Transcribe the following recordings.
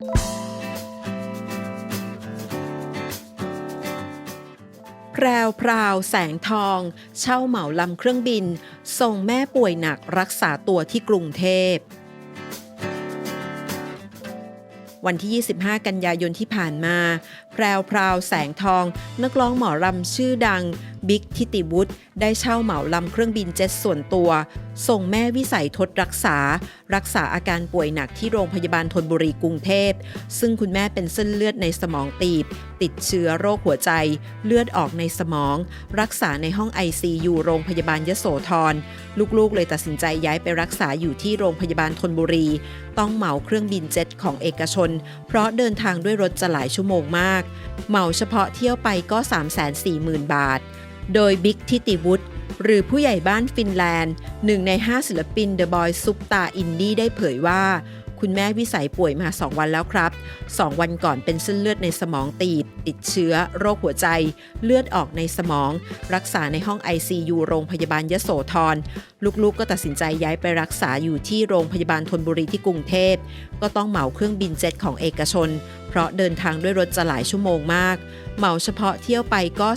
แพรวพราว แสงทอง เช่าเหมาลำเครื่องบิน ส่งแม่ป่วยหนักรักษาตัวที่กรุงเทพวันที่ 25 กันยายนที่ผ่านมา แพรวพราว แสงทอง นักร้องหมอลำชื่อดัง บิ๊กทิติวุฒิได้เช่าเหมาลำเครื่องบินเจ็ตส่วนตัว ส่งแม่วิสัยทดรักษา รักษาอาการป่วยหนักที่โรงพยาบาลธนบุรีกรุงเทพ ซึ่งคุณแม่เป็นเส้นเลือดในสมองตีบ ติดเชื้อโรคหัวใจ เลือดออกในสมอง รักษาในห้อง ICU โรงพยาบาลยโสธร ลูกๆ เลยตัดสินใจย้ายไปรักษาอยู่ที่โรงพยาบาลธนบุรี ต้องเหมาเครื่องบินเจ็ตของเอกชน เพราะเดินทางด้วยรถจะหลายชั่วโมงมาก เหมาเฉพาะเที่ยวไปก็ 340,000 บาท โดยบิ๊กทิติวุฒิหรือผู้ใหญ่บ้านฟินแลนด์หนึ่งใน 5 ศิลปินเดอะบอยซุปตาอินดี้ได้เผยว่า คุณแม่วิสัยป่วยมา 2 วันแล้วครับ 2 วันก่อนเป็นเส้นเลือดในสมองตีบ ติดเชื้อ โรคหัวใจ เลือดออกในสมอง รักษาในห้อง ICU โรงพยาบาลยโสธร ลูกๆ ก็ตัดสินใจย้ายไปรักษาอยู่ที่โรงพยาบาลธนบุรีที่กรุงเทพ ก็ต้องเหมาเครื่องบินเจ็ตของเอกชน เพราะเดินทางด้วยรถจะหลายชั่วโมงมาก เหมาเฉพาะเที่ยวไปก็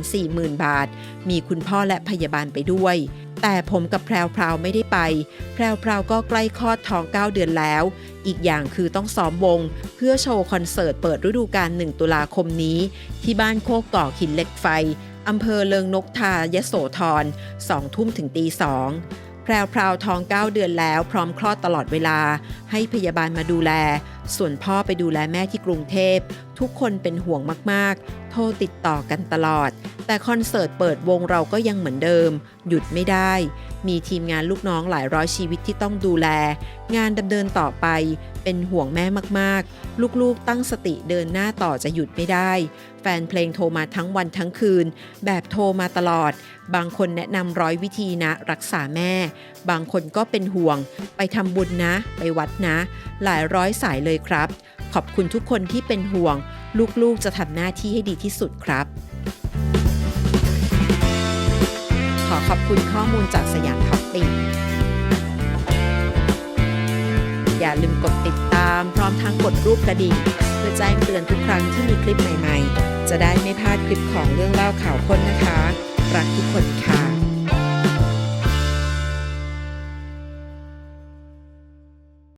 340,000 บาท มีคุณพ่อและพยาบาลไปด้วย แต่ผมกับแพรวพราวไม่ได้ไป แพรวพราวก็ใกล้คลอดท้อง 9 เดือนแล้ว อีกอย่างคือต้องซ้อมวง เพื่อโชว์คอนเสิร์ตเปิดฤดูกาล1ตุลาคมนี้ ที่บ้านโคกก่อหินเหล็กไฟอำเภอเลิงนกทายโสธร2ทุ่มถึงตีสองแพรวพราวท้อง 9 เดือนแล้วพร้อมคลอดตลอดเวลา ให้พยาบาลมาดูแล ส่วนพ่อไปดูแลแม่ที่กรุงเทพ ทุกคนเป็นห่วงมากๆโทรติดต่อกันตลอด แต่คอนเสิร์ตเปิดวงเราก็ยังเหมือนเดิม หยุดไม่ได้ มีทีมงานลูกน้องหลายร้อยชีวิตที่ต้องดูแล งานดำเนินต่อไป เป็นห่วงแม่มากๆ ลูกๆตั้งสติเดินหน้าต่อจะหยุดไม่ได้ แฟนเพลงโทรมาทั้งวันทั้งคืน แบบโทรมาตลอด บางคนแนะนำร้อยวิธีนะรักษาแม่ บางคนก็เป็นห่วง ไปทำบุญนะ ไปวัดนะ หลายร้อยสายเลยครับ ขอบคุณทุกคนที่เป็นห่วง ลูกๆจะทำหน้าที่ให้ดีที่สุดครับ ขอขอบคุณข้อมูลจากสยามท็อปปิ้งอย่าลืมกดติดตามพร้อมทั้งกดรูปกระดิ่ง เพื่อแจ้งเตือนทุกครั้งที่มีคลิปใหม่ๆ จะได้ไม่พลาดคลิปของเรื่องเล่าข่าวค้นนะคะ รักทุกคนค่ะ